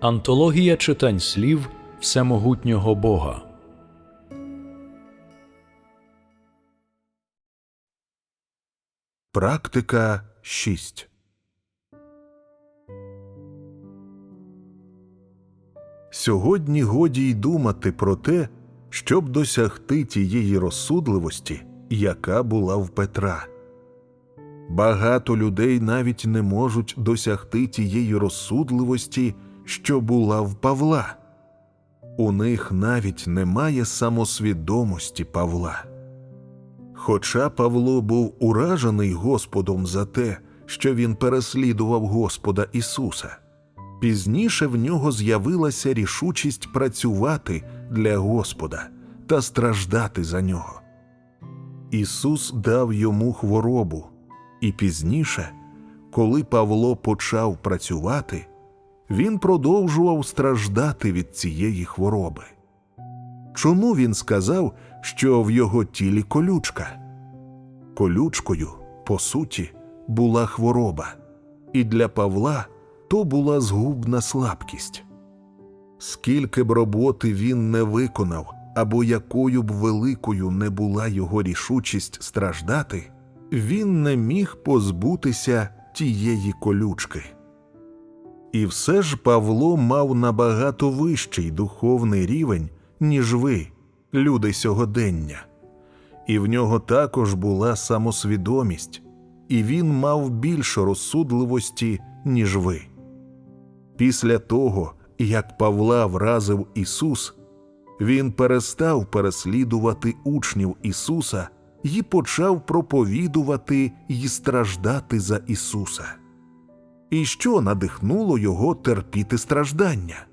Антологія читань слів Всемогутнього Бога. Практика 6 Сьогодні годі й думати про те, щоб досягти тієї розсудливості, яка була в Петра. Багато людей навіть не можуть досягти тієї розсудливості, що була в Павла. У них навіть немає самосвідомості Павла. Хоча Павло був уражений Господом за те, що він переслідував Господа Ісуса, пізніше в нього з'явилася рішучість працювати для Господа та страждати за нього. Ісус дав йому хворобу, і пізніше, коли Павло почав працювати, він продовжував страждати від цієї хвороби. Чому він сказав, що в його тілі колючка? Колючкою, по суті, була хвороба, і для Павла то була згубна слабкість. Скільки б роботи він не виконав, або якою б великою не була його рішучість страждати, він не міг позбутися тієї колючки. І все ж Павло мав набагато вищий духовний рівень, ніж ви, люди сьогодення, і в нього також була самосвідомість, і він мав більше розсудливості, ніж ви. Після того, як Павла вразив Ісус, він перестав переслідувати учнів Ісуса і почав проповідувати й страждати за Ісуса. І що надихнуло його терпіти страждання?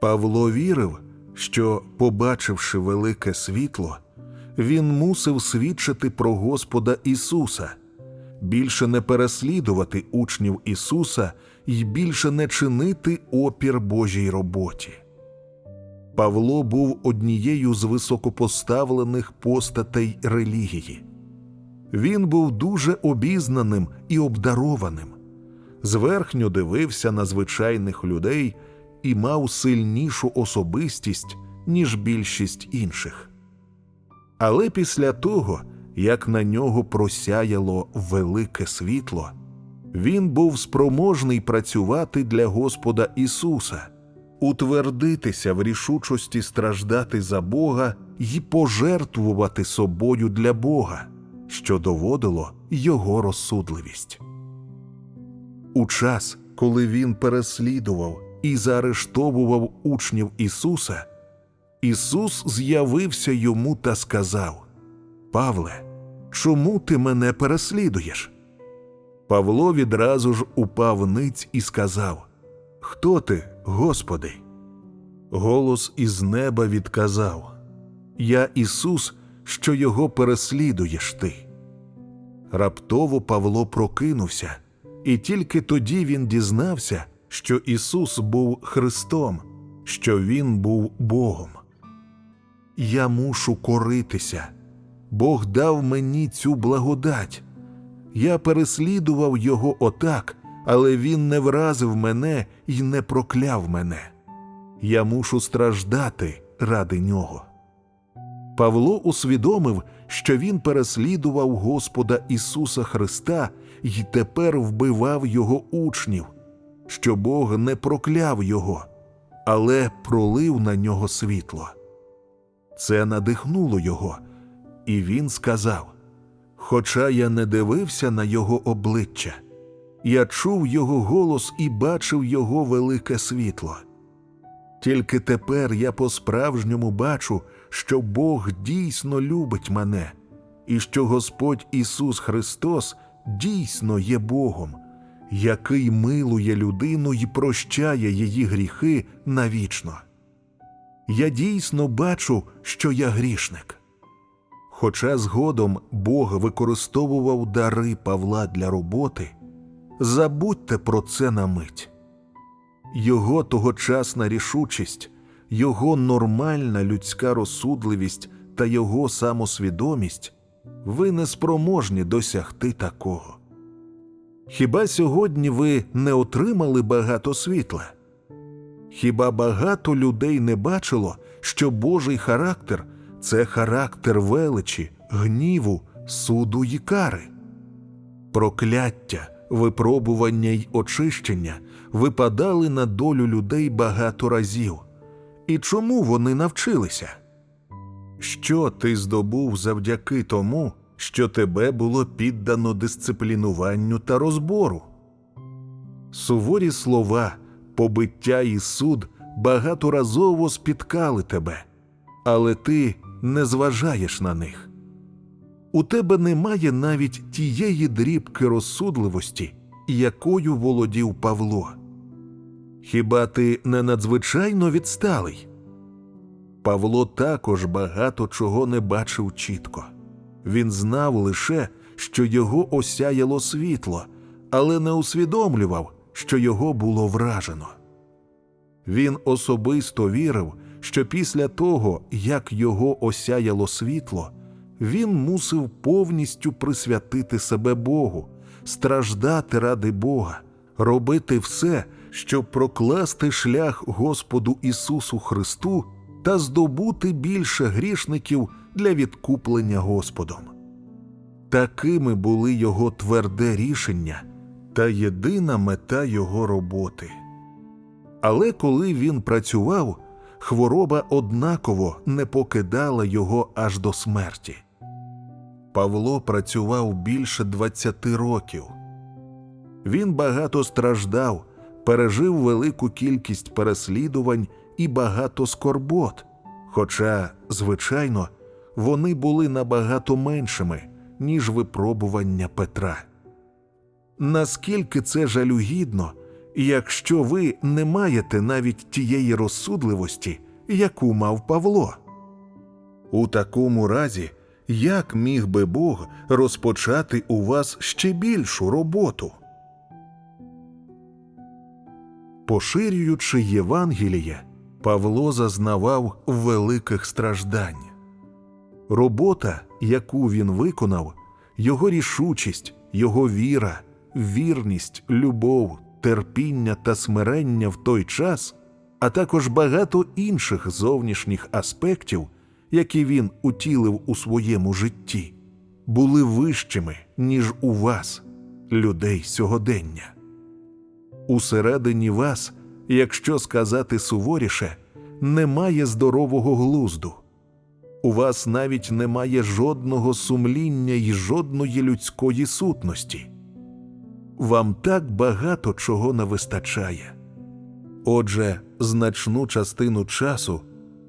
Павло вірив, що, побачивши велике світло, він мусив свідчити про Господа Ісуса, більше не переслідувати учнів Ісуса і більше не чинити опір Божій роботі. Павло був однією з високопоставлених постатей релігії. Він був дуже обізнаним і обдарованим, зверхньо дивився на звичайних людей і мав сильнішу особистість, ніж більшість інших. Але після того, як на нього просяяло велике світло, він був спроможний працювати для Господа Ісуса, утвердитися в рішучості страждати за Бога і пожертвувати собою для Бога, що доводило його розсудливість. У час, коли він переслідував і заарештовував учнів Ісуса, Ісус з'явився йому та сказав: Павле, чому ти мене переслідуєш? Павло відразу ж упав ниць і сказав: Хто ти, Господи? Голос із неба відказав: Я Ісус, що його переслідуєш ти. Раптово Павло прокинувся, і тільки тоді він дізнався, що Ісус був Христом, що Він був Богом. Я мушу коритися. Бог дав мені цю благодать. Я переслідував його отак, але він не вразив мене і не прокляв мене. Я мушу страждати ради нього. Павло усвідомив, що він переслідував Господа Ісуса Христа і тепер вбивав його учнів, що Бог не прокляв його, але пролив на нього світло. Це надихнуло його, і він сказав: Хоча я не дивився на його обличчя, я чув його голос і бачив його велике світло. Тільки тепер я по-справжньому бачу, що Бог дійсно любить мене, і що Господь Ісус Христос дійсно є Богом, який милує людину і прощає її гріхи навічно. Я дійсно бачу, що я грішник. Хоча згодом Бог використовував дари Павла для роботи, забудьте про це на мить. Його тогочасна рішучість, його нормальна людська розсудливість та його самосвідомість ви не спроможні досягти такого. Хіба сьогодні ви не отримали багато світла? Хіба багато людей не бачило, що Божий характер це характер величі, гніву, суду й кари? Прокляття, випробування й очищення випадали на долю людей багато разів. І чому вони навчилися? Що ти здобув завдяки тому, що тебе було піддано дисциплінуванню та розбору? Суворі слова, побиття і суд багаторазово спіткали тебе, але ти не зважаєш на них. У тебе немає навіть тієї дрібки розсудливості, якою володів Павло. Хіба ти не надзвичайно відсталий? Павло також багато чого не бачив чітко. Він знав лише, що його осяяло світло, але не усвідомлював, що його було вражено. Він особисто вірив, що після того, як його осяяло світло, він мусив повністю присвятити себе Богу, страждати ради Бога, робити все, щоб прокласти шлях Господу Ісусу Христу та здобути більше грішників для відкуплення Господом. Такими були його тверде рішення та єдина мета його роботи. Але коли він працював, хвороба однаково не покидала його аж до смерті. Павло працював більше 20 років. Він багато страждав, пережив велику кількість переслідувань і багато скорбот, хоча, звичайно, вони були набагато меншими, ніж випробування Петра. Наскільки це жалюгідно, якщо ви не маєте навіть тієї розсудливості, яку мав Павло? У такому разі, як міг би Бог розпочати у вас ще більшу роботу? Поширюючи Євангеліє, Павло зазнавав великих страждань. Робота, яку він виконав, його рішучість, його віра, вірність, любов, терпіння та смирення в той час, а також багато інших зовнішніх аспектів, які він утілив у своєму житті, були вищими, ніж у вас, людей сьогодення. Усередині вас, якщо сказати суворіше, немає здорового глузду. У вас навіть немає жодного сумління й жодної людської сутності. Вам так багато чого не вистачає. Отже, значну частину часу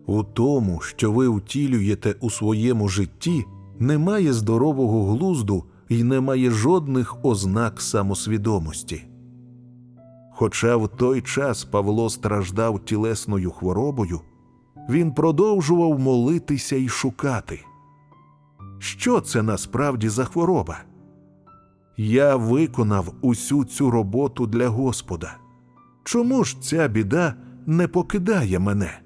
у тому, що ви втілюєте у своєму житті, немає здорового глузду і немає жодних ознак самосвідомості. Хоча в той час Павло страждав тілесною хворобою, він продовжував молитися і шукати. Що це насправді за хвороба? Я виконав усю цю роботу для Господа. Чому ж ця біда не покидає мене?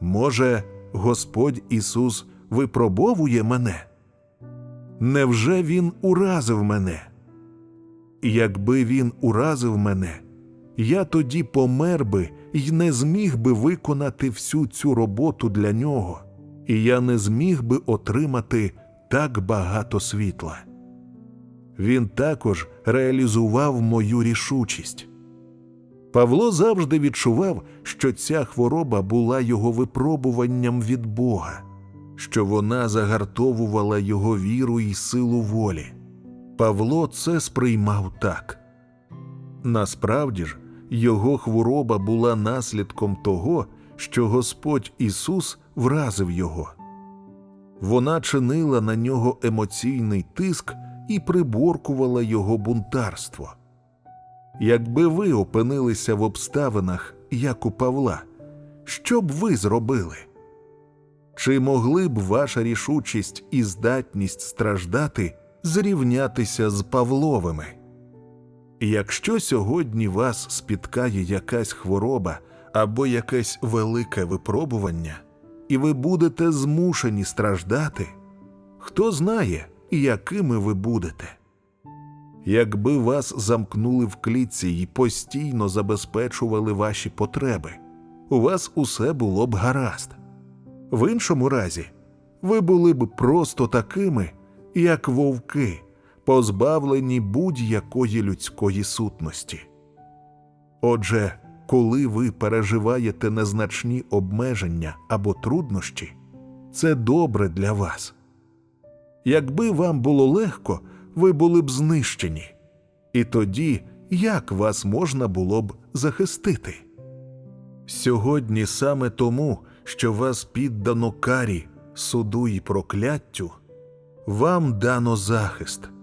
Може, Господь Ісус випробовує мене? Невже Він уразив мене? Якби він уразив мене, я тоді помер би і не зміг би виконати всю цю роботу для нього, і я не зміг би отримати так багато світла. Він також реалізував мою рішучість. Павло завжди відчував, що ця хвороба була його випробуванням від Бога, що вона загартовувала його віру і силу волі. Павло це сприймав так. Насправді ж, його хвороба була наслідком того, що Господь Ісус вразив його. Вона чинила на нього емоційний тиск і приборкувала його бунтарство. Якби ви опинилися в обставинах, як у Павла, що б ви зробили? Чи могли б ваша рішучість і здатність страждати зрівнятися з Павловими? Якщо сьогодні вас спіткає якась хвороба або якесь велике випробування, і ви будете змушені страждати, хто знає, якими ви будете? Якби вас замкнули в клітці і постійно забезпечували ваші потреби, у вас усе було б гаразд. В іншому разі, ви були б просто такими, як вовки, позбавлені будь-якої людської сутності. Отже, коли ви переживаєте незначні обмеження або труднощі, це добре для вас. Якби вам було легко, ви були б знищені. І тоді як вас можна було б захистити? Сьогодні саме тому, що вас піддано карі, суду і прокляттю, вам дано захист.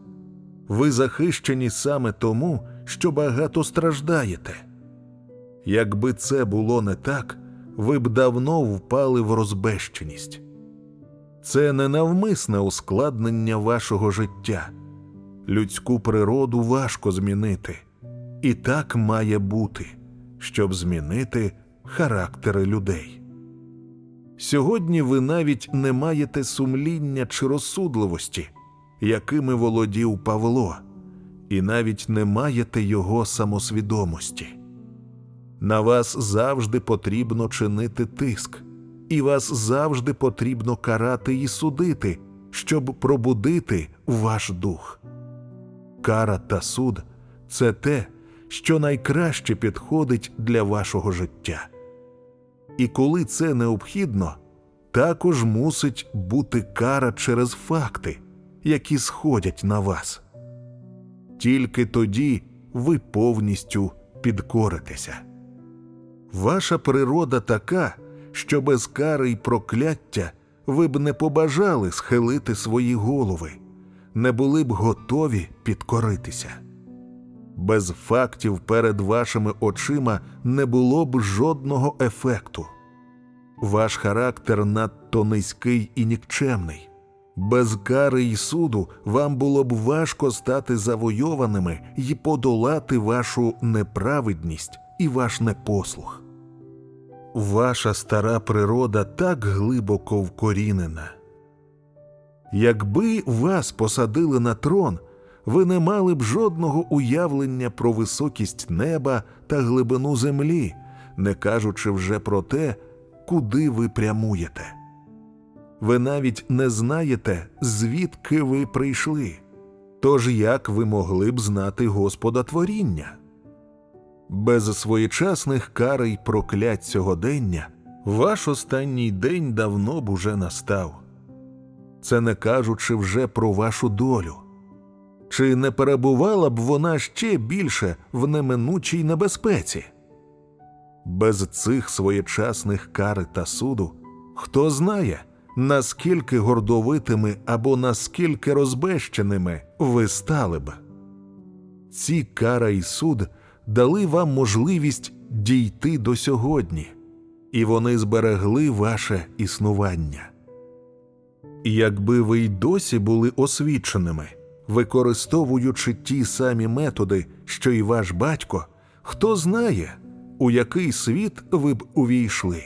Ви захищені саме тому, що багато страждаєте. Якби це було не так, ви б давно впали в розбещеність. Це ненавмисне ускладнення вашого життя. Людську природу важко змінити, і так має бути, щоб змінити характери людей. Сьогодні ви навіть не маєте сумління чи розсудливості, якими володів Павло, і навіть не маєте його самосвідомості. На вас завжди потрібно чинити тиск, і вас завжди потрібно карати і судити, щоб пробудити ваш дух. Кара та суд це те, що найкраще підходить для вашого життя. І коли це необхідно, також мусить бути кара через факти, які сходять на вас. Тільки тоді ви повністю підкоритеся. Ваша природа така, що без кари й прокляття ви б не побажали схилити свої голови, не були б готові підкоритися. Без фактів перед вашими очима не було б жодного ефекту. Ваш характер надто низький і нікчемний. Без кари й суду вам було б важко стати завойованими і подолати вашу неправедність і ваш непослух. Ваша стара природа так глибоко вкорінена. Якби вас посадили на трон, ви не мали б жодного уявлення про високість неба та глибину землі, не кажучи вже про те, куди ви прямуєте. Ви навіть не знаєте, звідки ви прийшли. Тож як ви могли б знати Господа творіння? Без своєчасних кар й проклять сьогодення ваш останній день давно б уже настав. Це не кажучи вже про вашу долю. Чи не перебувала б вона ще більше в неминучій небезпеці? Без цих своєчасних кари та суду хто знає, наскільки гордовитими або наскільки розбещеними ви стали б. Ці кара і суд дали вам можливість дійти до сьогодні, і вони зберегли ваше існування. Якби ви й досі увійшли освіченими, використовуючи ті самі методи, що й ваш батько, хто знає, у який світ ви б увійшли.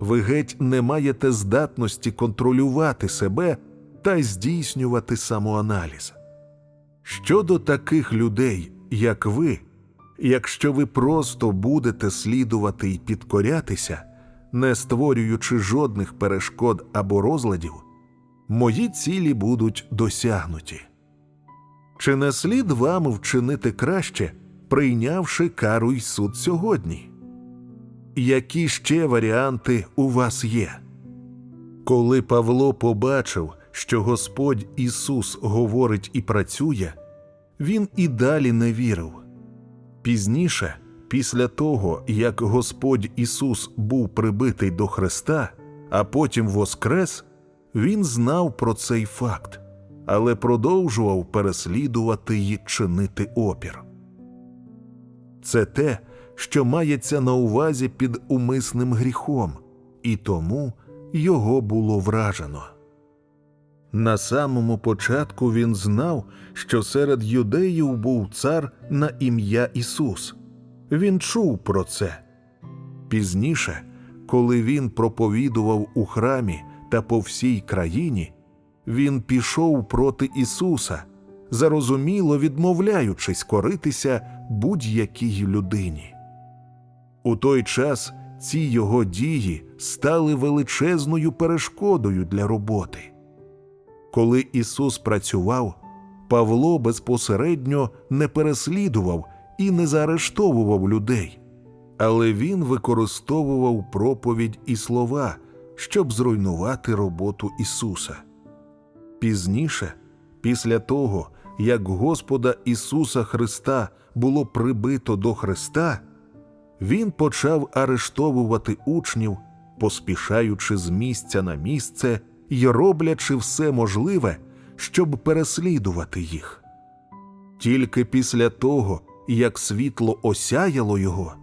Ви геть не маєте здатності контролювати себе та здійснювати самоаналіз. Щодо таких людей, як ви, якщо ви просто будете слідувати і підкорятися, не створюючи жодних перешкод або розладів, мої цілі будуть досягнуті. Чи не слід вам вчинити краще, прийнявши кару й суд сьогодні? Які ще варіанти у вас є? Коли Павло побачив, що Господь Ісус говорить і працює, він і далі не вірив. Пізніше, після того, як Господь Ісус був прибитий до Христа, а потім воскрес, він знав про цей факт, але продовжував переслідувати й чинити опір. Це те, що мається на увазі під умисним гріхом, і тому його було вражено. На самому початку він знав, що серед юдеїв був цар на ім'я Ісус. Він чув про це. Пізніше, коли він проповідував у храмі та по всій країні, він пішов проти Ісуса, зарозуміло відмовляючись коритися будь-якій людині. У той час ці його дії стали величезною перешкодою для роботи. Коли Ісус працював, Павло безпосередньо не переслідував і не заарештовував людей, але він використовував проповідь і слова, щоб зруйнувати роботу Ісуса. Пізніше, після того, як Господа Ісуса Христа було прибито до Христа, він почав арештовувати учнів, поспішаючи з місця на місце й роблячи все можливе, щоб переслідувати їх. Тільки після того, як світло осяяло його,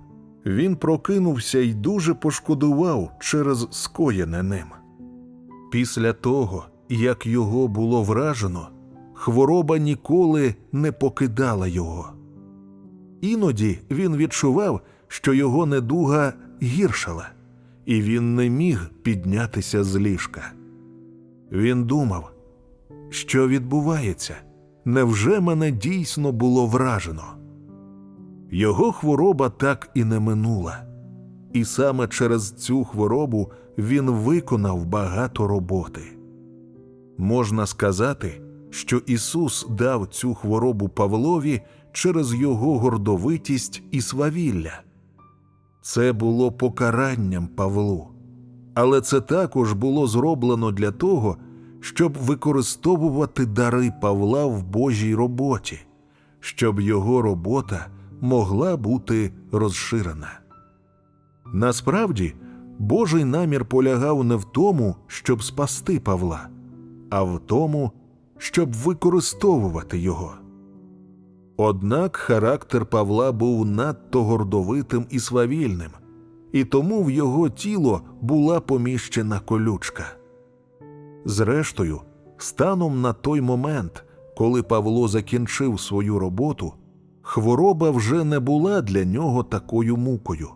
він прокинувся й дуже пошкодував через скоєне ним. Після того, як його було вражено, хвороба ніколи не покидала його. Іноді він відчував, що його недуга гіршала, і він не міг піднятися з ліжка. Він думав, що відбувається, невже мене дійсно було вражено? Його хвороба так і не минула, і саме через цю хворобу він виконав багато роботи. Можна сказати, що Ісус дав цю хворобу Павлові через його гордовитість і свавілля. Це було покаранням Павлу, але це також було зроблено для того, щоб використовувати дари Павла в Божій роботі, щоб його робота могла бути розширена. Насправді, Божий намір полягав не в тому, щоб спасти Павла, а в тому, щоб використовувати його. Однак характер Павла був надто гордовитим і свавільним, і тому в його тіло була поміщена колючка. Зрештою, станом на той момент, коли Павло закінчив свою роботу, хвороба вже не була для нього такою мукою,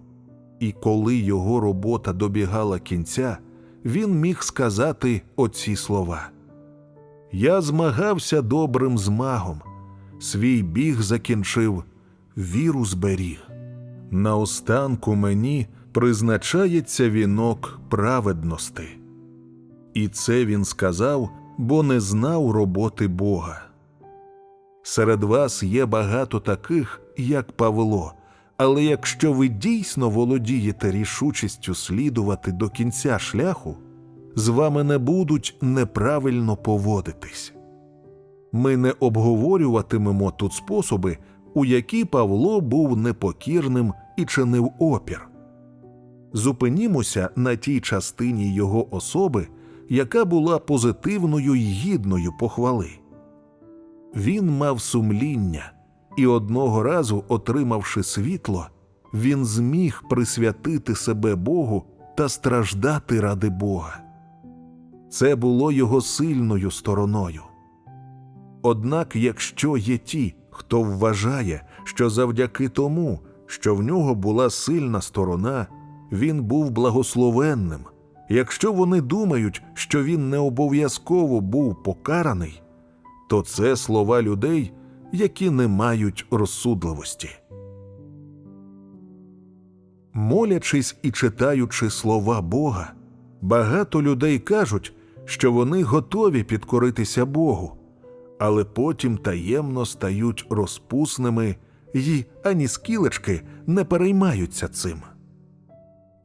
і коли його робота добігала кінця, він міг сказати оці слова: Я змагався добрим змагом, свій біг закінчив, віру зберіг. Наостанку мені призначається вінок праведності. І це він сказав, бо не знав роботи Бога. Серед вас є багато таких, як Павло, але якщо ви дійсно володієте рішучістю слідувати до кінця шляху, з вами не будуть неправильно поводитись. Ми не обговорюватимемо тут способи, у які Павло був непокірним і чинив опір. Зупинімося на тій частині його особи, яка була позитивною й гідною похвали. Він мав сумління, і одного разу, отримавши світло, він зміг присвятити себе Богу та страждати ради Бога. Це було його сильною стороною. Однак, якщо є ті, хто вважає, що завдяки тому, що в нього була сильна сторона, він був благословенним, якщо вони думають, що він не обов'язково був покараний, то це слова людей, які не мають розсудливості. Молячись і читаючи слова Бога, багато людей кажуть, що вони готові підкоритися Богу, але потім таємно стають розпусними і ані скілечки не переймаються цим.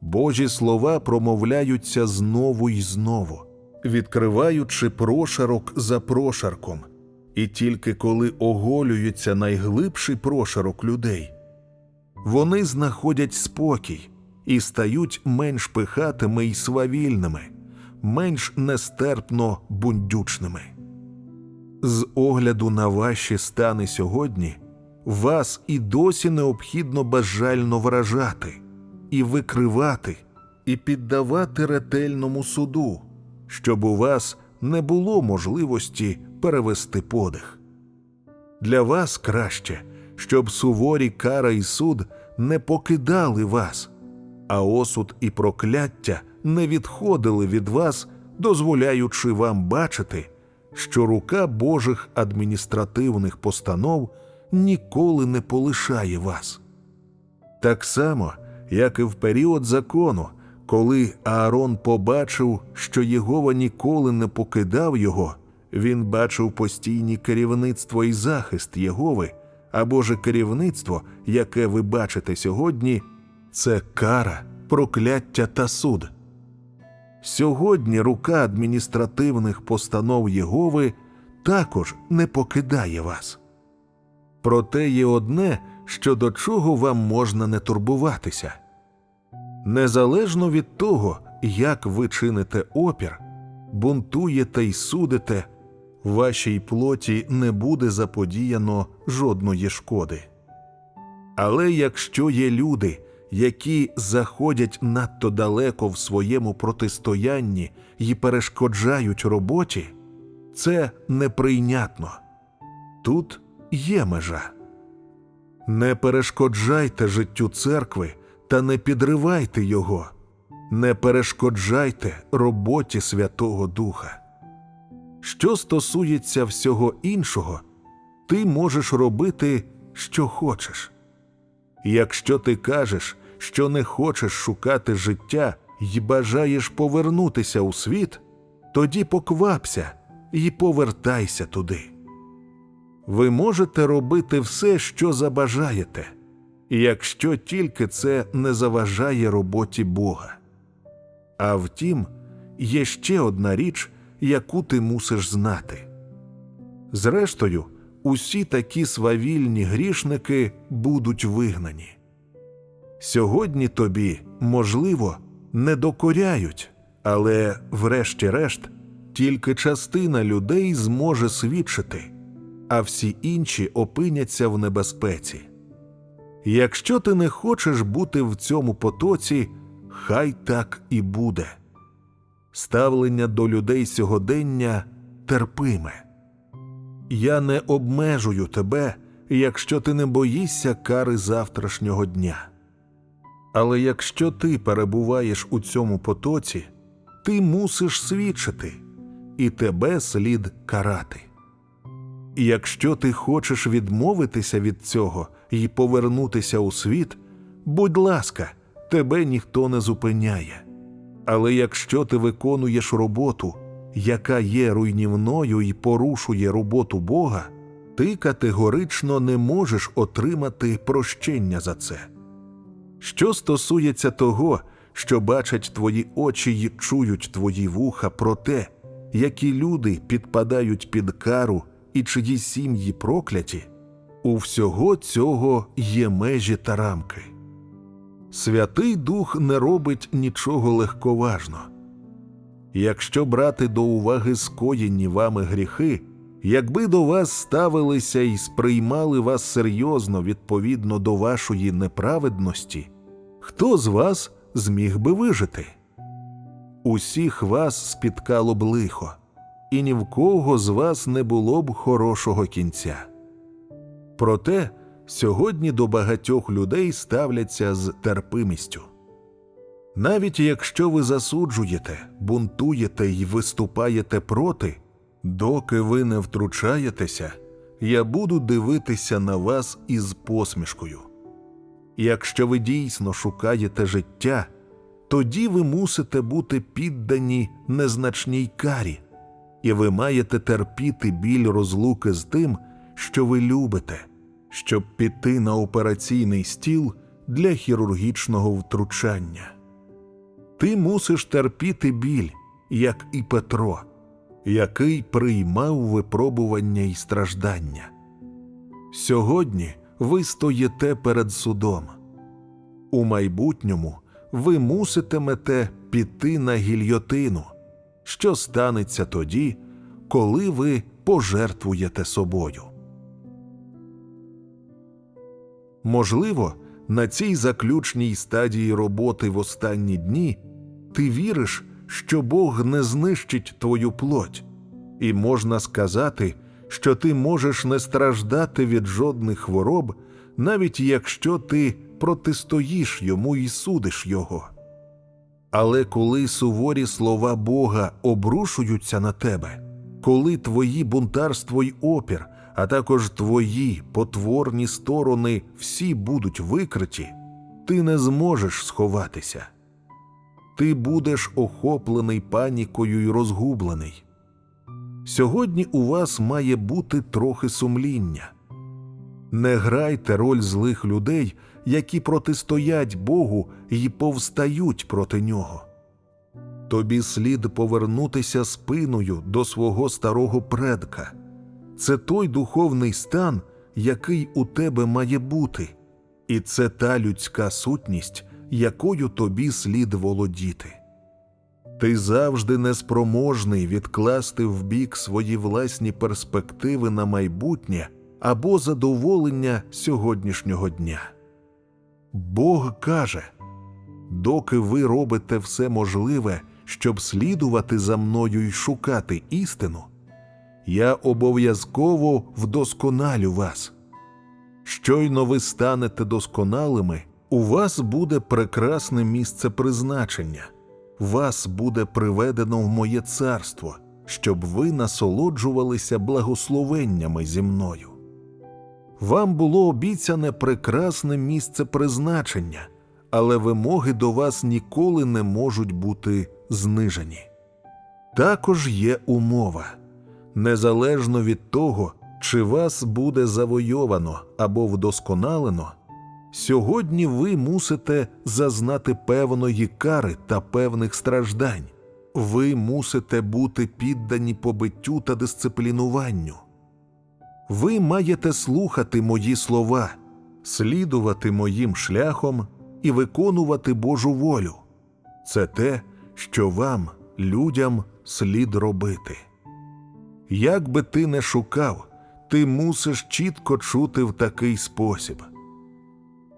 Божі слова промовляються знову й знову, відкриваючи прошарок за прошарком, і тільки коли оголюється найглибший прошарок людей, вони знаходять спокій і стають менш пихатими й свавільними, менш нестерпно бундючними. З огляду на ваші стани сьогодні, вас і досі необхідно безжально вражати, і викривати, і піддавати ретельному суду, щоб у вас не було можливості перевести подих. Для вас краще, щоб суворі кара і суд не покидали вас, а осуд і прокляття не відходили від вас, дозволяючи вам бачити, що рука Божих адміністративних постанов ніколи не полишає вас. Так само, як і в період закону, коли Аарон побачив, що Єгова ніколи не покидав його, він бачив постійні керівництво і захист Єгови, або же керівництво, яке ви бачите сьогодні, це кара, прокляття та суд. Сьогодні рука адміністративних постанов Єгови також не покидає вас. Проте є одне, що до чого вам можна не турбуватися. Незалежно від того, як ви чините опір, бунтуєте й судите, вашій плоті не буде заподіяно жодної шкоди. Але якщо є люди, які заходять надто далеко в своєму протистоянні і перешкоджають роботі, це неприйнятно. Тут є межа. Не перешкоджайте життю церкви та не підривайте його, не перешкоджайте роботі Святого Духа. Що стосується всього іншого, ти можеш робити, що хочеш. Якщо ти кажеш, що не хочеш шукати життя і бажаєш повернутися у світ, тоді поквапся і повертайся туди. Ви можете робити все, що забажаєте, якщо тільки це не заважає роботі Бога. А втім, є ще одна річ, яку ти мусиш знати. Зрештою, усі такі свавільні грішники будуть вигнані. Сьогодні тобі, можливо, не докоряють, але, врешті-решт, тільки частина людей зможе свідчити, а всі інші опиняться в небезпеці. Якщо ти не хочеш бути в цьому потоці, хай так і буде. Ставлення до людей сьогодення терпиме. Я не обмежую тебе, якщо ти не боїшся кари завтрашнього дня. Але якщо ти перебуваєш у цьому потоці, ти мусиш свідчити, і тебе слід карати. Якщо ти хочеш відмовитися від цього і повернутися у світ, будь ласка, тебе ніхто не зупиняє. Але якщо ти виконуєш роботу, яка є руйнівною і порушує роботу Бога, ти категорично не можеш отримати прощення за це. Що стосується того, що бачать твої очі й чують твої вуха про те, які люди підпадають під кару і чиї сім'ї прокляті, у всього цього є межі та рамки. Святий Дух не робить нічого легковажно. Якщо брати до уваги скоєні вами гріхи, якби до вас ставилися і сприймали вас серйозно відповідно до вашої неправедності, хто з вас зміг би вижити? Усіх вас спіткало б лихо, і ні в кого з вас не було б хорошого кінця. Проте сьогодні до багатьох людей ставляться з терпимістю. Навіть якщо ви засуджуєте, бунтуєте і виступаєте проти, доки ви не втручаєтеся, я буду дивитися на вас із посмішкою. Якщо ви дійсно шукаєте життя, тоді ви мусите бути піддані незначній карі, і ви маєте терпіти біль розлуки з тим, що ви любите, щоб піти на операційний стіл для хірургічного втручання. Ти мусиш терпіти біль, як і Петро, який приймав випробування і страждання. Сьогодні ви стоїте перед судом. У майбутньому ви муситимете піти на гільйотину, що станеться тоді, коли ви пожертвуєте собою. Можливо, на цій заключній стадії роботи в останні дні ти віриш, що Бог не знищить твою плоть, і можна сказати, що ти можеш не страждати від жодних хвороб, навіть якщо ти протистоїш йому і судиш його. Але коли суворі слова Бога обрушуються на тебе, коли твої бунтарство й опір, а також твої потворні сторони всі будуть викриті, ти не зможеш сховатися. Ти будеш охоплений панікою й розгублений. Сьогодні у вас має бути трохи сумління. Не грайте роль злих людей, які протистоять Богу і повстають проти нього. Тобі слід повернутися спиною до свого старого предка. Це той духовний стан, який у тебе має бути, і це та людська сутність, якою тобі слід володіти. Ти завжди неспроможний відкласти вбік свої власні перспективи на майбутнє або задоволення сьогоднішнього дня. Бог каже, доки ви робите все можливе, щоб слідувати за мною й шукати істину, я обов'язково вдосконалю вас. Щойно ви станете досконалими, у вас буде прекрасне місце призначення, вас буде приведено в моє царство, щоб ви насолоджувалися благословеннями зі мною. Вам було обіцяне прекрасне місце призначення, але вимоги до вас ніколи не можуть бути знижені. Також є умова незалежно від того, чи вас буде завойовано або вдосконалено, сьогодні ви мусите зазнати певної кари та певних страждань. Ви мусите бути піддані побиттю та дисциплінуванню. Ви маєте слухати мої слова, слідувати моїм шляхом і виконувати Божу волю. Це те, що вам, людям, слід робити. Як би ти не шукав, ти мусиш чітко чути в такий спосіб.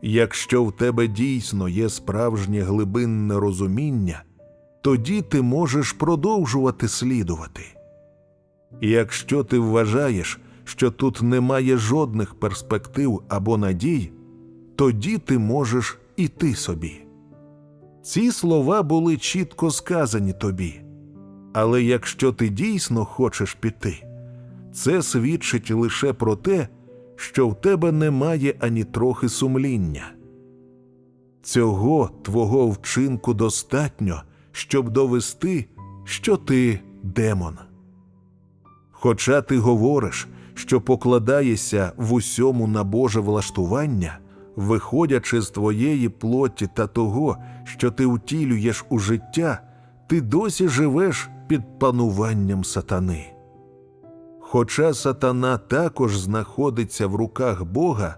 Якщо в тебе дійсно є справжнє глибинне розуміння, тоді ти можеш продовжувати слідувати. Якщо ти вважаєш, що тут немає жодних перспектив або надій, тоді ти можеш іти собі. Ці слова були чітко сказані тобі. Але якщо ти дійсно хочеш піти, це свідчить лише про те, що в тебе немає ані трохи сумління. Цього твого вчинку достатньо, щоб довести, що ти демон. Хоча ти говориш, що покладаєшся в усьому на Боже влаштування, виходячи з твоєї плоті та того, що ти втілюєш у життя, ти досі живеш під пануванням сатани. Хоча сатана також знаходиться в руках Бога,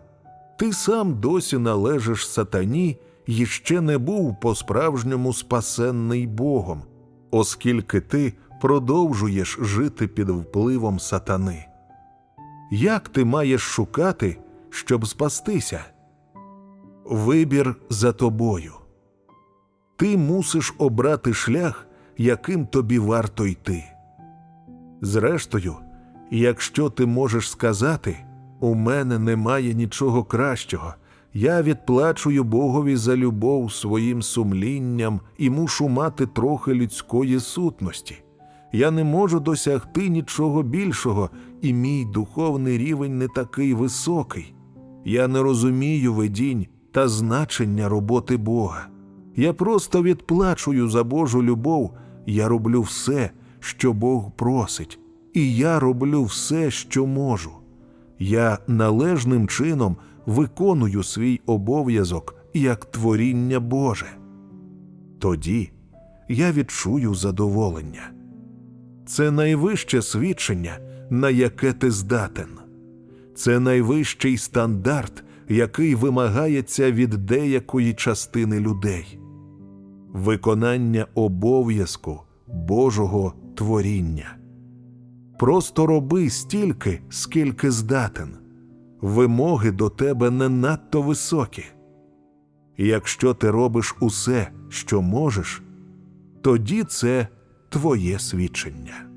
ти сам досі належиш сатані і ще не був по-справжньому спасенний Богом, оскільки ти продовжуєш жити під впливом сатани. Як ти маєш шукати, щоб спастися? Вибір за тобою. Ти мусиш обрати шлях, яким тобі варто йти. Зрештою, якщо ти можеш сказати, у мене немає нічого кращого, я відплачую Богові за любов своїм сумлінням і мушу мати трохи людської сутності. Я не можу досягти нічого більшого, і мій духовний рівень не такий високий. Я не розумію видінь та значення роботи Бога. Я просто відплачую за Божу любов, я роблю все, що Бог просить, і я роблю все, що можу. Я належним чином виконую свій обов'язок як творіння Боже. Тоді я відчую задоволення. Це найвище свідчення, на яке ти здатен. Це найвищий стандарт, який вимагається від деякої частини людей. Виконання обов'язку Божого творіння. Просто роби стільки, скільки здатен. Вимоги до тебе не надто високі. Якщо ти робиш усе, що можеш, тоді це твоє свідчення.